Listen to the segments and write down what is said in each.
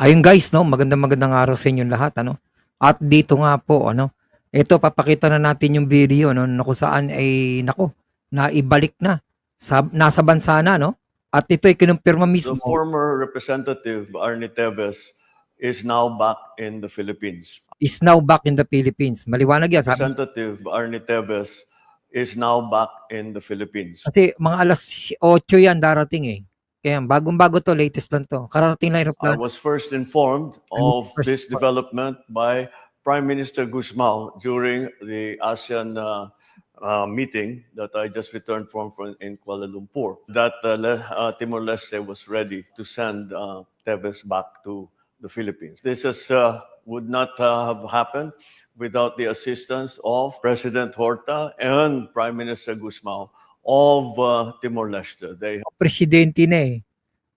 Ayun guys, no, magandang magandang araw sa inyong lahat, ano. At dito nga po, ano, ito papakita na natin yung video, no, na kung saan ay, nako, naibalik na. Sa, nasa bansa na, no. At ito ay kinumpirma The mismo. former representative Arnie Teves is now back in the Philippines. is now back in the Philippines. Maliwanag yan. Sabi, Representative Arnie Teves is now back in the Philippines. kasi mga alas 8 yan darating eh. Kaya bagong-bago to, latest lang to. Kararating I aeroplano. was first informed was of first this informed. development by Prime Minister Guzmao during the ASEAN uh, uh, meeting that I just returned from, from in Kuala Lumpur. That uh, Le- uh, Timor-Leste was ready to send uh, Teves back to the Philippines. This is, uh, would not uh, have happened without the assistance of President Horta and Prime Minister Guzmao of uh, Timor-Leste. They presidente na eh.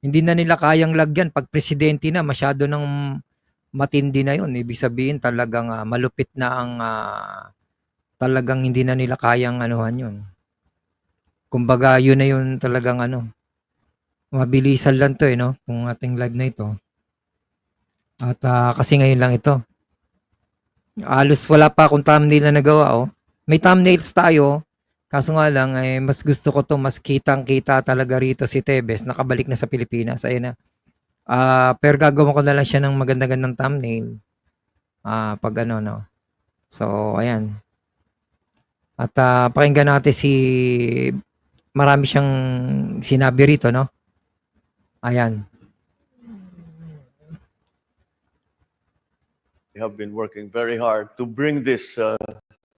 Hindi na nila kayang lagyan. Pag presidente na, masyado ng matindi na yun. Ibig sabihin talagang ah, malupit na ang ah, talagang hindi na nila kayang anuhan yun. Kumbaga, yun na yun talagang ano. Mabilisan lang to eh, no? Kung ating live na ito. At ah, kasi ngayon lang ito. Alos wala pa akong thumbnail na nagawa, oh. May thumbnails tayo, Kaso nga lang, eh, mas gusto ko to mas kitang-kita talaga rito si Tebes. Nakabalik na sa Pilipinas. Ayun na. Ah, pero gagawin ko na lang siya ng maganda-gandang thumbnail. Ah, pag ano, no. So, ayan. At ah, pakinggan natin si marami siyang sinabi rito, no? Ayan. have been working very hard to bring this uh,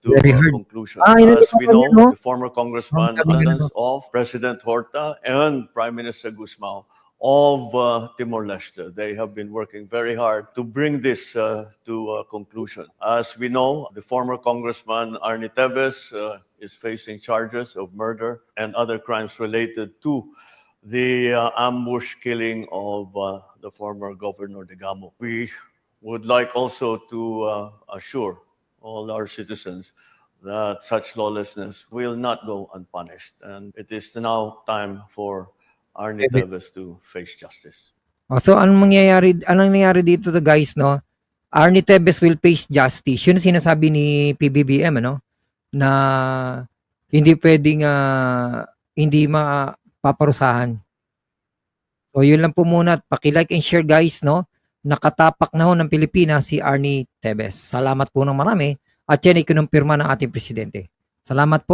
to Very a hard. conclusion. Ah, As we know, no? the former congressman, Ang sabi niya, attendance of President Horta and Prime Minister Guzmao of uh, Timor-Leste. They have been working very hard to bring this uh, to a conclusion. As we know, the former congressman Arnie Teves uh, is facing charges of murder and other crimes related to the uh, ambush killing of uh, the former governor de Gamo. We would like also to uh, assure all our citizens that such lawlessness will not go unpunished. And it is now time for Arnie. Teves to face justice. Oh, so anong mangyayari anong nangyayari dito to guys no? Arnie Tebes will face justice. Yun sinasabi ni PBBM ano na hindi pwedeng ah, hindi mapaparusahan. So yun lang po muna paki-like and share guys no. Nakatapak na ho ng Pilipinas si Arnie Tebes. Salamat po ng marami at yan ay kinumpirma ng ating presidente. Salamat po.